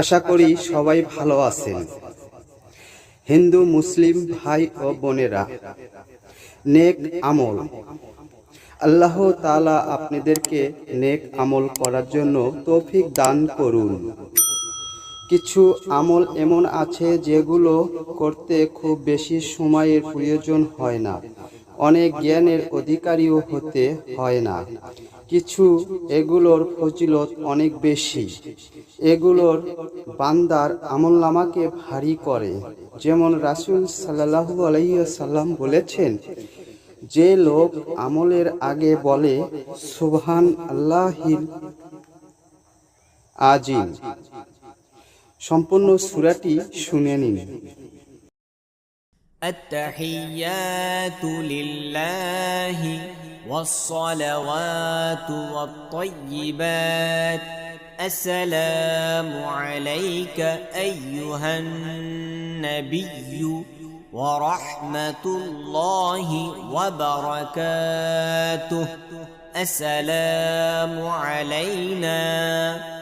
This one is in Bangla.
আশা করি সবাই ভালো আছেন। হিন্দু, মুসলিম ভাই ও বোনেরা, নেক আমল। আল্লাহ তালা আপনাদেরকে নেক আমল করার জন্য তৌফিক দান করুন। কিছু আমল এমন আছে যেগুলো করতে খুব বেশি সময়ের প্রয়োজন হয় না। অনেক জ্ঞানের অধিকারীও হতে হয় না। কিছু এগুলোর ফজিলত অনেক বেশি। এগুলোর বান্দার আমল নামাকে ভারী করে। যেমন রাসুল সাল্লাহু আলাইসাল্লাম বলেছেন, যে লোক আমলের আগে বলে, সুবহান আল্লাহিল আজিম। সম্পূর্ণ সুরাটি শুনে নিন। التحيات لله والصلوات والطيبات. السلام عليك أيها النبي ورحمة الله وبركاته. السلام علينا.